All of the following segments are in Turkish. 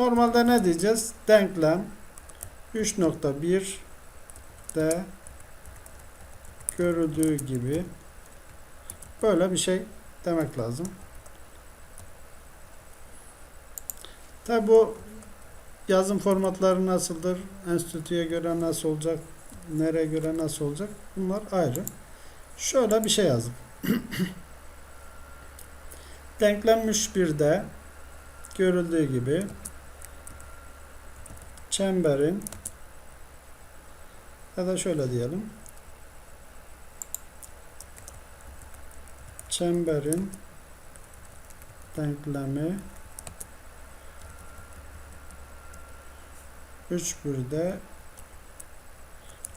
Normalde ne diyeceğiz? Denklem 3.1 de görüldüğü gibi böyle bir şey demek lazım. Tabi bu yazım formatları nasıldır? Enstitüye göre nasıl olacak? Nereye göre nasıl olacak? Bunlar ayrı. Şöyle bir şey yazdım. Denklem 3.1'de görüldüğü gibi çemberin ya da şöyle diyelim çemberin denklemi 3 1'de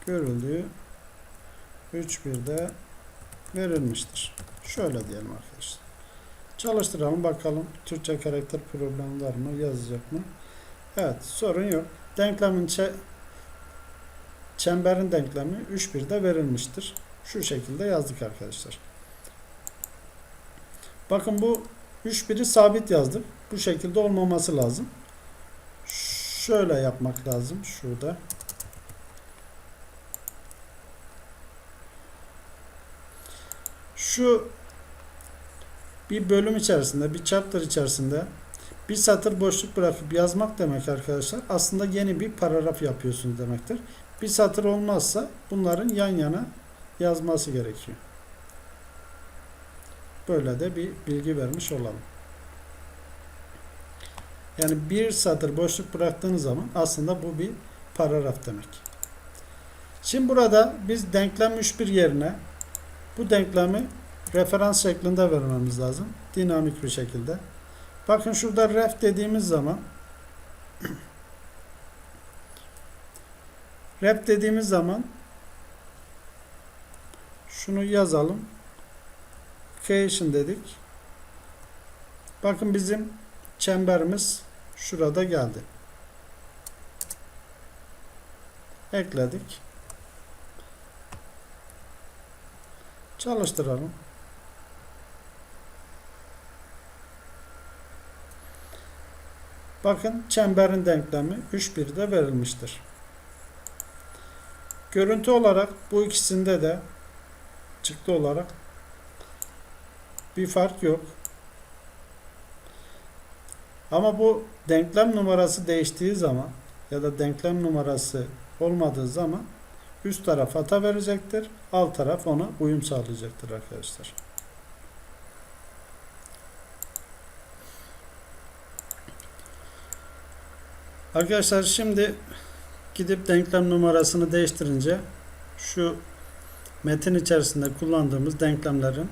görüldüğü 3 1'de verilmiştir. Şöyle diyelim arkadaşlar. Çalıştıralım bakalım Türkçe karakter problemi mı yazacak mı? Evet sorun yok. Denklemin çe çemberin denklemi 3 1'de verilmiştir. Şu şekilde yazdık arkadaşlar. Bakın bu 3 1'i sabit yazdık. Bu şekilde olmaması lazım. Şöyle yapmak lazım şurada. Şu bir bölüm içerisinde, bir chapter içerisinde bir satır boşluk bırakıp yazmak demek arkadaşlar. Aslında yeni bir paragraf yapıyorsunuz demektir. Bir satır olmazsa bunların yan yana yazması gerekiyor. Böyle de bir bilgi vermiş olalım. Yani bir satır boşluk bıraktığınız zaman aslında bu bir paragraf demek. Şimdi burada biz denklem 3.1 yerine bu denklemi referans şeklinde vermemiz lazım. Dinamik bir şekilde. Bakın şurada ref dediğimiz zaman ref dediğimiz zaman şunu yazalım. Creation dedik. Bakın bizim çemberimiz şurada geldi. Ekledik. Çalıştıralım. Bakın çemberin denklemi 3.1'de verilmiştir. Görüntü olarak bu ikisinde de çıktı olarak bir fark yok. Ama bu denklem numarası değiştiği zaman ya da denklem numarası olmadığı zaman üst taraf hata verecektir. Alt taraf ona uyum sağlayacaktır arkadaşlar. Arkadaşlar şimdi gidip denklem numarasını değiştirince şu metin içerisinde kullandığımız denklemlerin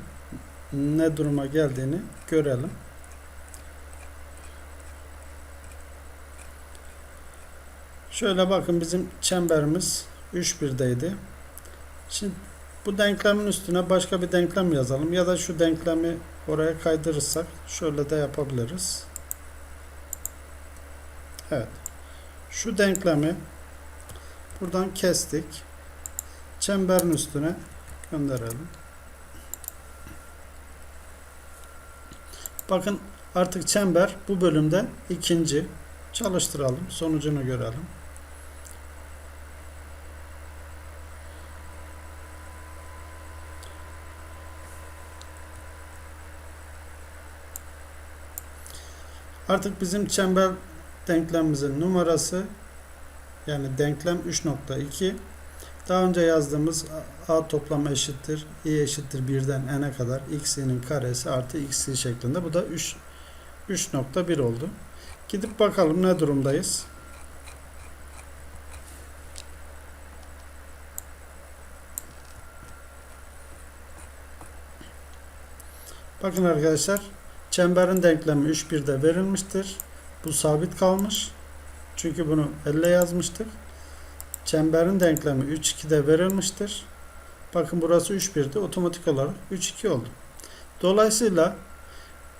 ne duruma geldiğini görelim. Şöyle bakın bizim çemberimiz 3-1'deydi. Şimdi bu denklemin üstüne başka bir denklem yazalım ya da şu denklemi oraya kaydırırsak şöyle de yapabiliriz. Evet. Şu denklemi buradan kestik. Çemberin üstüne gönderelim. Bakın artık çember bu bölümde ikinci. Çalıştıralım. Sonucunu görelim. Artık bizim çember denklemimizin numarası yani denklem 3.2 daha önce yazdığımız a toplam eşittir i eşittir 1'den n'e kadar x'inin karesi artı x'i şeklinde. Bu da 3 3.1 oldu. Gidip bakalım ne durumdayız. Bakın arkadaşlar çemberin denklemi 3.1'de verilmiştir. Bu sabit kalmış. Çünkü bunu elle yazmıştık. Çemberin denklemi 3.2'de verilmiştir. Bakın burası 3.1'de otomatik olarak 3.2 oldu. Dolayısıyla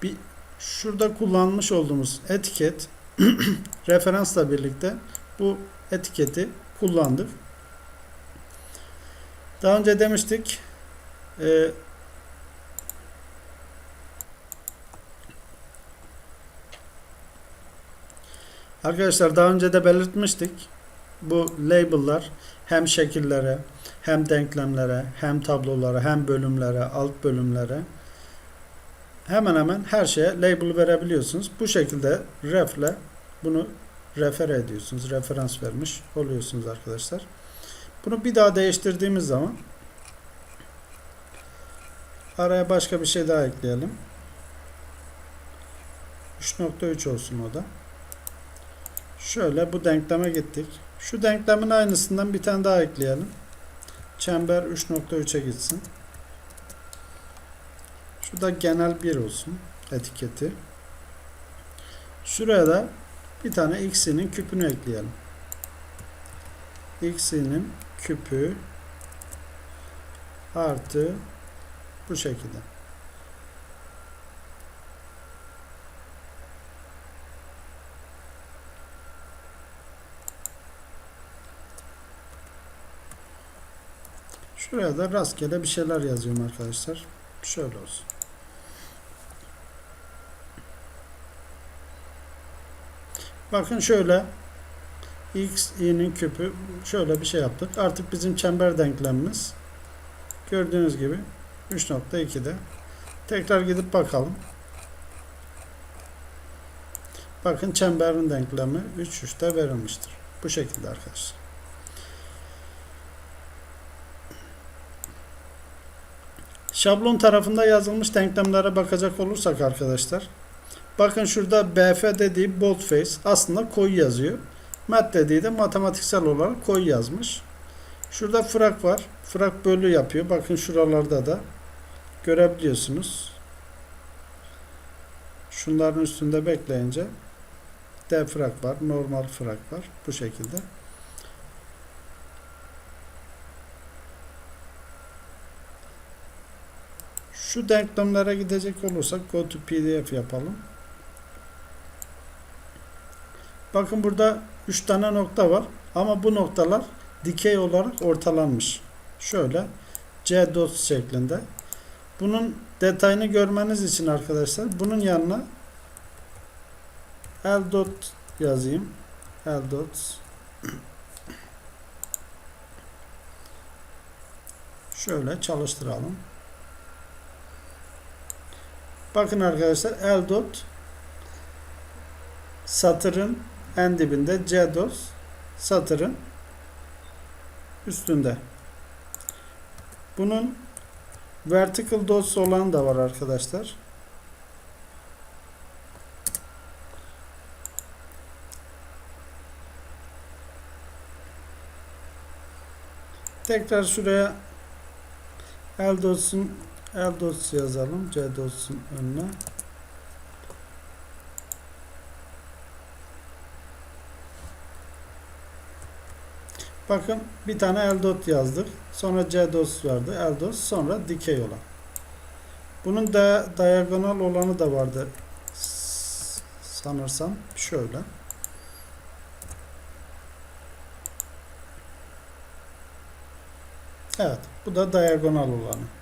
bir şurada kullanmış olduğumuz etiket referansla birlikte bu etiketi kullandık. Daha önce demiştik e, Arkadaşlar daha önce de belirtmiştik. Bu label'lar hem şekillere, hem denklemlere, hem tablolara, hem bölümlere, alt bölümlere hemen hemen her şeye label verebiliyorsunuz. Bu şekilde refle bunu refer ediyorsunuz. Referans vermiş oluyorsunuz arkadaşlar. Bunu bir daha değiştirdiğimiz zaman araya başka bir şey daha ekleyelim. 3.3 olsun o da. Şöyle bu denkleme gittik. Şu denklemin aynısından bir tane daha ekleyelim. Çember 3.3'e gitsin. Şu da genel 1 olsun etiketi. Şuraya da bir tane x'inin küpünü ekleyelim. x'inin küpü artı bu şekilde. Şuraya da rastgele bir şeyler yazıyorum arkadaşlar. Şöyle olsun. Bakın şöyle x i'nin küpü şöyle bir şey yaptık. Artık bizim çember denklemimiz gördüğünüz gibi 3.2'de. Tekrar gidip bakalım. Bakın çemberin denklemi 3 3'te verilmiştir. Bu şekilde arkadaşlar. Şablon tarafında yazılmış denklemlere bakacak olursak arkadaşlar. Bakın şurada BF dediği boldface aslında koyu yazıyor. Mat dediği de matematiksel olarak koyu yazmış. Şurada frak var. Frak bölü yapıyor. Bakın şuralarda da görebiliyorsunuz. Şunların üstünde bekleyince defrak var. Normal frak var. Bu şekilde. Şu denklemlere gidecek olursak go to pdf yapalım. Bakın burada 3 tane nokta var. Ama bu noktalar dikey olarak ortalanmış. Şöyle C dot şeklinde. Bunun detayını görmeniz için arkadaşlar bunun yanına L dot yazayım. L dot şöyle çalıştıralım. Bakın arkadaşlar L dot satırın en dibinde C dot satırın üstünde. Bunun vertical dots olan da var arkadaşlar. Tekrar şuraya L dots'un L dots yazalım. C dots'un önüne. Bakın bir tane L dot yazdık. Sonra C dots vardı. L dots sonra dikey olan. Bunun da diagonal olanı da vardı. Sanırsam şöyle. Evet. Bu da diagonal olanı.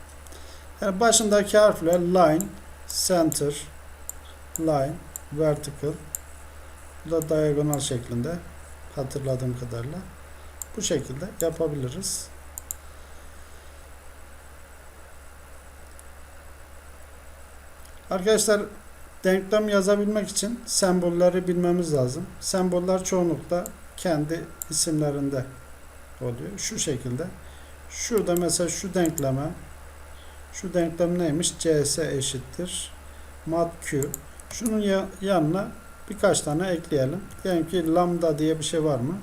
Yani başındaki harfler line, center, line, vertical. Bu da diagonal şeklinde. Hatırladığım kadarıyla. Bu şekilde yapabiliriz. Arkadaşlar denklem yazabilmek için sembolleri bilmemiz lazım. Semboller çoğunlukla kendi isimlerinde oluyor. Şu şekilde. Şurada mesela şu denkleme şu denklem neymiş? CS eşittir. Mat Q. Şunun ya- yanına birkaç tane ekleyelim. Diyelim ki lambda diye bir şey var mı?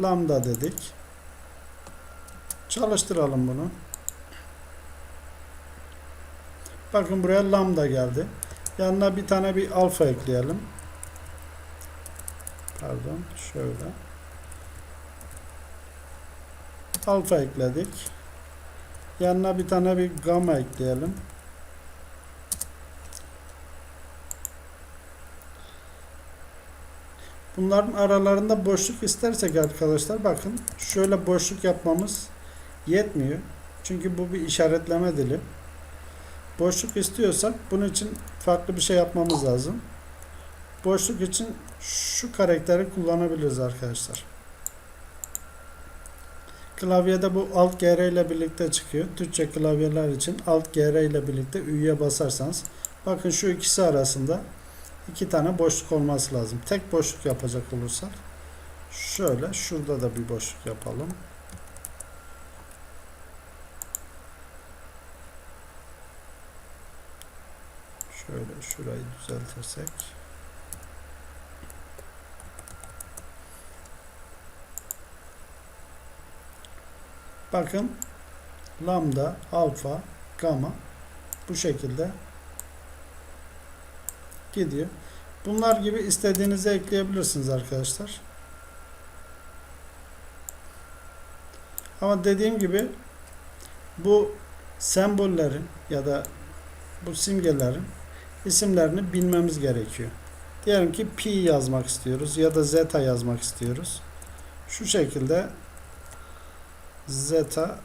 Lambda dedik. Çalıştıralım bunu. Bakın buraya lambda geldi. Yanına bir tane bir alfa ekleyelim. Pardon, şöyle. Alfa ekledik. Yanına bir tane bir gamma ekleyelim. Bunların aralarında boşluk istersek arkadaşlar bakın şöyle boşluk yapmamız yetmiyor. Çünkü bu bir işaretleme dili. Boşluk istiyorsak bunun için farklı bir şey yapmamız lazım. Boşluk için şu karakteri kullanabiliriz arkadaşlar. Klavyede bu Alt GR ile birlikte çıkıyor. Türkçe klavyeler için Alt GR ile birlikte Ü'ye basarsanız bakın şu ikisi arasında iki tane boşluk olması lazım. Tek boşluk yapacak olursak şöyle şurada da bir boşluk yapalım. Şöyle şurayı düzeltirsek. Bakın lambda, alfa, gamma bu şekilde gidiyor. Bunlar gibi istediğinizi ekleyebilirsiniz arkadaşlar. Ama dediğim gibi bu sembollerin ya da bu simgelerin isimlerini bilmemiz gerekiyor. Diyelim ki pi yazmak istiyoruz ya da zeta yazmak istiyoruz. Şu şekilde zeta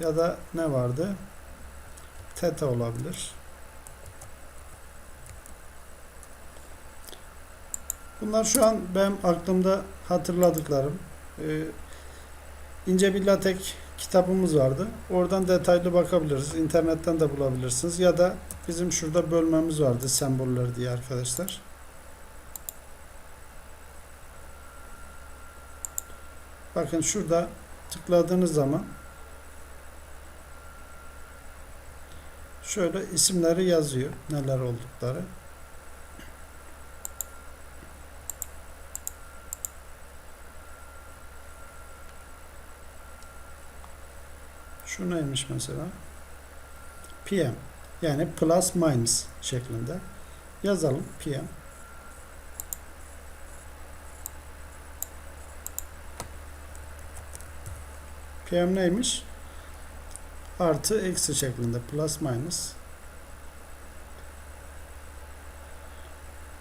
ya da ne vardı? Theta olabilir. Bunlar şu an benim aklımda hatırladıklarım. Ee, ince bir latek kitabımız vardı. Oradan detaylı bakabiliriz. İnternetten de bulabilirsiniz. Ya da bizim şurada bölmemiz vardı semboller diye arkadaşlar. Bakın şurada tıkladığınız zaman şöyle isimleri yazıyor. Neler oldukları. Şu neymiş mesela? PM yani plus minus şeklinde yazalım PM. PM neymiş? Artı eksi şeklinde plus minus.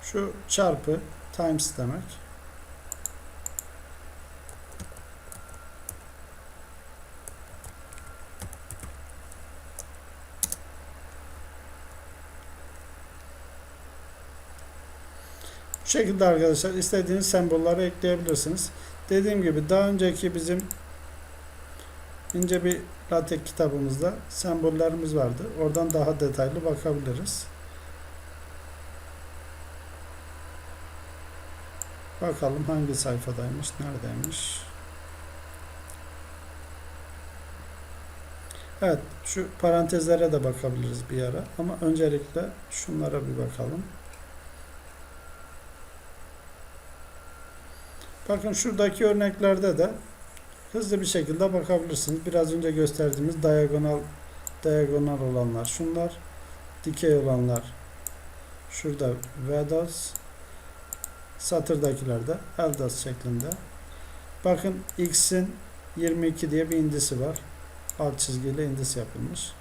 Şu çarpı times demek. Bu şekilde arkadaşlar istediğiniz sembolleri ekleyebilirsiniz. Dediğim gibi daha önceki bizim ince bir latek kitabımızda sembollerimiz vardı. Oradan daha detaylı bakabiliriz. Bakalım hangi sayfadaymış, neredeymiş. Evet, şu parantezlere de bakabiliriz bir ara. Ama öncelikle şunlara bir bakalım. Bakın şuradaki örneklerde de hızlı bir şekilde bakabilirsiniz. Biraz önce gösterdiğimiz diagonal diagonal olanlar şunlar. Dikey olanlar şurada Vedas satırdakiler de Eldas şeklinde. Bakın X'in 22 diye bir indisi var. Alt çizgiyle indis yapılmış.